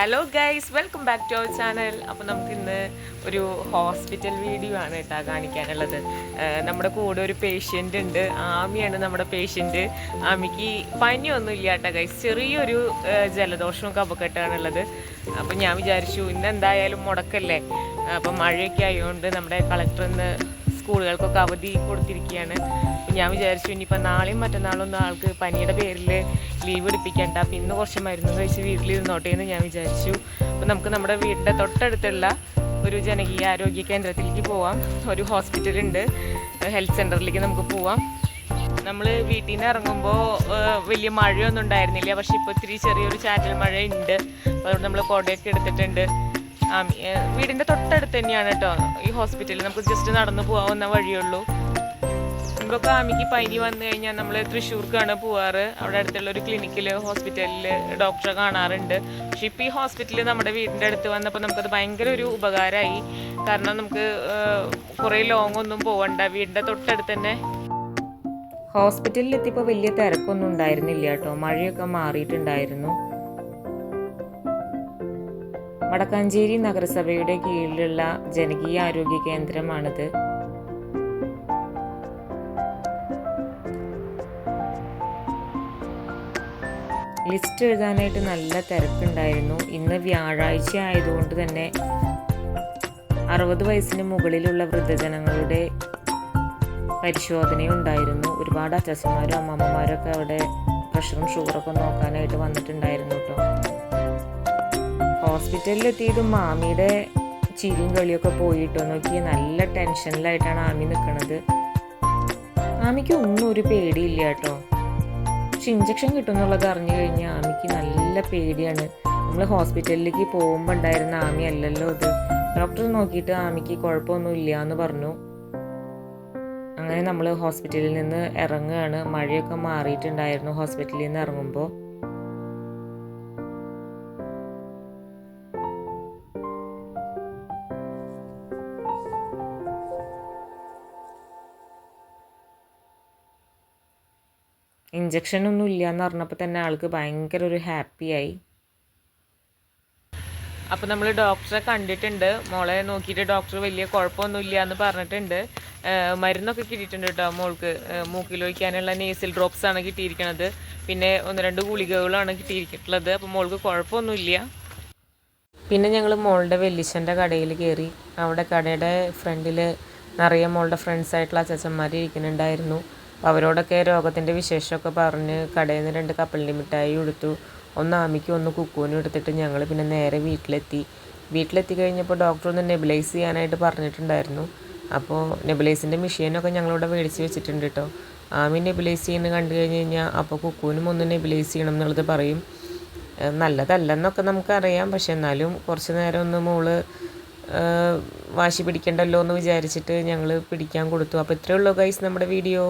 Hello guys welcome back to our channel അപ്പോൾ നമുക്ക് ഇന്ന് ഒരു ഹോസ്പിറ്റൽ വീഡിയോ ആണ് കേട്ടോ കാണിക്കാനുള്ളത്. നമ്മുടെ കൂടെ ഒരു പേഷ്യന്റ് ഉണ്ട്. ആമിയാണ് നമ്മുടെ പേഷ്യന്റ് ആമിക്ക് പനിയൊന്നും ഇല്ല കേട്ടോ ഗൈസ് ചെറിയൊരു ജലദോഷവും കഫക്കെട്ടാണുള്ളത് അപ്പോൾ ഞാൻ വിചാരിച്ചു ഇന്ന് എന്തായാലും മുടക്കല്ലേ? അപ്പം മഴയൊക്കെ ആയതുകൊണ്ട് നമ്മുടെ കളക്ടർ ഇന്ന് സ്കൂളുകൾക്കൊക്കെ അവധി കൊടുത്തിരിക്കുകയാണ്. ഞാൻ വിചാരിച്ചു ഇനിയിപ്പോൾ നാളെയും മറ്റന്നാളൊന്നും ആൾക്ക് പനിയുടെ പേരിൽ ലീവ് എടുപ്പിക്കേണ്ട. അപ്പം ഇന്ന് കുറച്ച് മരുന്ന് കഴിച്ച് വീട്ടിലിരുന്നോട്ടെ എന്ന് ഞാൻ വിചാരിച്ചു. അപ്പം നമുക്ക് നമ്മുടെ വീടിന്റെ തൊട്ടടുത്തുള്ള ഒരു ജനകീയ ആരോഗ്യ കേന്ദ്രത്തിലേക്ക് പോവാം. ഒരു ഹോസ്പിറ്റലുണ്ട് ഹെൽത്ത് സെന്ററിലേക്ക് നമുക്ക് പോവാം. നമ്മൾ വീട്ടിൽ നിന്ന് ഇറങ്ങുമ്പോൾ വലിയ മഴയൊന്നും ഉണ്ടായിരുന്നില്ല. പക്ഷേ ഇപ്പോൾ ഇത്തിരി ചെറിയൊരു ചാറ്റൽ മഴയുണ്ട്. അപ്പോൾ അതുകൊണ്ട് നമ്മൾ കുടയൊക്കെ എടുത്തിട്ടുണ്ട്. വീടിന്റെ തൊട്ടടുത്ത് തന്നെയാണ് കേട്ടോ. ഈ ഹോസ്പിറ്റൽ നമുക്ക് ജസ്റ്റ് നടന്നു പോകാവുന്ന വഴിയുള്ളൂ മുമ്പൊക്കെ ആമിക്ക് പനി വന്നു കഴിഞ്ഞാൽ നമ്മൾ തൃശ്ശൂർക്കാണ് പോവാറ്. അവിടെ അടുത്തുള്ള ഒരു ക്ലിനിക്കിൽ ഹോസ്പിറ്റലിൽ ഡോക്ടറെ കാണാറുണ്ട്. പക്ഷെ ഇപ്പോൾ ഈ ഹോസ്പിറ്റലിൽ നമ്മുടെ വീടിന്റെ അടുത്ത് വന്നപ്പോൾ നമുക്കത് ഭയങ്കര ഒരു ഉപകാരമായി. കാരണം നമുക്ക് കുറേ ലോങ് ഒന്നും പോകണ്ട വീടിന്റെ തൊട്ടടുത്ത് തന്നെ. ഹോസ്പിറ്റലിൽ എത്തിയപ്പോൾ വലിയ തിരക്കൊന്നും ഉണ്ടായിരുന്നില്ല കേട്ടോ. മഴയൊക്കെ മാറിയിട്ടുണ്ടായിരുന്നു. വടക്കാഞ്ചേരി നഗരസഭയുടെ കീഴിലുള്ള ജനകീയ ആരോഗ്യ കേന്ദ്രമാണിത്. ലിസ്റ്റ് എഴുതാനായിട്ട് നല്ല തിരക്കുണ്ടായിരുന്നു. ഇന്ന് വ്യാഴാഴ്ച ആയതുകൊണ്ട് തന്നെ അറുപത് വയസ്സിന് മുകളിലുള്ള വൃദ്ധജനങ്ങളുടെ പരിശോധനയും ഉണ്ടായിരുന്നു. ഒരുപാട് അച്ഛന്മാരും അമ്മമ്മമാരും ഒക്കെ അവിടെ പ്രഷറും ഷുഗറൊക്കെ നോക്കാനായിട്ട് വന്നിട്ടുണ്ടായിരുന്നു കേട്ടോ. ഹോസ്പിറ്റലിലെത്തിയതും മാമിയുടെ ചിരിയും കളിയൊക്കെ പോയിട്ടോ നോക്കി നല്ല ടെൻഷനിലായിട്ടാണ് ആമി നിൽക്കുന്നത് ആമിക്ക് ഒന്നും ഒരു പേടിയില്ല കേട്ടോ. പക്ഷെ ഇഞ്ചക്ഷൻ കിട്ടുമെന്നുള്ളത് അറിഞ്ഞു കഴിഞ്ഞാൽ ആമിക്ക് നല്ല പേടിയാണ്. നമ്മൾ ഹോസ്പിറ്റലിലേക്ക് പോകുമ്പോൾ ഉണ്ടായിരുന്ന ആമി അല്ലല്ലോ അത് ഡോക്ടർ നോക്കിയിട്ട് ആമിക്ക് കുഴപ്പമൊന്നും ഇല്ല എന്ന് പറഞ്ഞു. അങ്ങനെ നമ്മൾ ഹോസ്പിറ്റലിൽ നിന്ന് ഇറങ്ങുകയാണ്. മഴയൊക്കെ മാറിയിട്ടുണ്ടായിരുന്നു ഹോസ്പിറ്റലിൽ നിന്ന് ഇറങ്ങുമ്പോൾ ഇഞ്ചക്ഷൻ ഒന്നും ഇല്ല എന്ന് പറഞ്ഞപ്പോൾ തന്നെ ആൾക്ക് ഭയങ്കര ഒരു ഹാപ്പിയായി. അപ്പോൾ നമ്മൾ ഡോക്ടറെ കണ്ടിട്ടുണ്ട്. മോളെ നോക്കിയിട്ട് ഡോക്ടർ വലിയ കുഴപ്പമൊന്നും ഇല്ല എന്ന് പറഞ്ഞിട്ടുണ്ട് മരുന്നൊക്കെ കിട്ടിയിട്ടുണ്ട് കേട്ടോ മോൾക്ക്. മൂക്കിലൊഴിക്കാനുള്ള നേസിൽ ഡ്രോപ്സ് ആണ് കിട്ടിയിരിക്കുന്നത് പിന്നെ ഒന്ന് രണ്ട് ഗുളികകളാണ് കിട്ടിയിരിക്കുന്നത് അപ്പോൾ മോൾക്ക് കുഴപ്പമൊന്നുമില്ല. പിന്നെ ഞങ്ങൾ മോളുടെ വെല്ലിച്ചന്റെ കടയിൽ കയറി അവിടെ കടയുടെ ഫ്രണ്ടിൽ നിറയെ മോളുടെ ഫ്രണ്ട്സ് ആയിട്ടുള്ള അച്ഛച്ചന്മാർ ഇരിക്കുന്നുണ്ടായിരുന്നു. അപ്പോൾ അവരോടൊക്കെ രോഗത്തിന്റെ വിശേഷമൊക്കെ പറഞ്ഞ് കടയിൽ നിന്ന് രണ്ട് കപ്പലിന്റെ മിഠായി കൊടുത്തു. ഒന്ന് ആമിക്കും ഒന്ന് കുക്കുവിനും എടുത്തിട്ട് ഞങ്ങൾ പിന്നെ നേരെ വീട്ടിലെത്തി. വീട്ടിലെത്തി കഴിഞ്ഞപ്പോൾ ഡോക്ടർ ഒന്ന് നെബിലൈസ് ചെയ്യാനായിട്ട് പറഞ്ഞിട്ടുണ്ടായിരുന്നു. അപ്പോൾ നെബിലൈസിന്റെ മെഷീനൊക്കെ ഞങ്ങളിവിടെ മേടിച്ച് വെച്ചിട്ടുണ്ട് കേട്ടോ ആമി നെബിലൈസ് ചെയ്യുന്നത് കണ്ടു കഴിഞ്ഞ് കഴിഞ്ഞാൽ അപ്പോൾ കുക്കുവിനും ഒന്ന് നെബിലൈസ് ചെയ്യണം എന്നുള്ളത് പറയും. നല്ലതല്ലെന്നൊക്കെ നമുക്കറിയാം. പക്ഷെ എന്നാലും കുറച്ച് നേരം ഒന്ന് മോൾ വാശി പിടിക്കണ്ടല്ലോ എന്ന് വിചാരിച്ചിട്ട് ഞങ്ങൾ പിടിക്കാൻ കൊടുത്തു. അപ്പോൾ ഇത്രയേ ഉള്ളൂ ഗൈസ് നമ്മുടെ വീഡിയോ.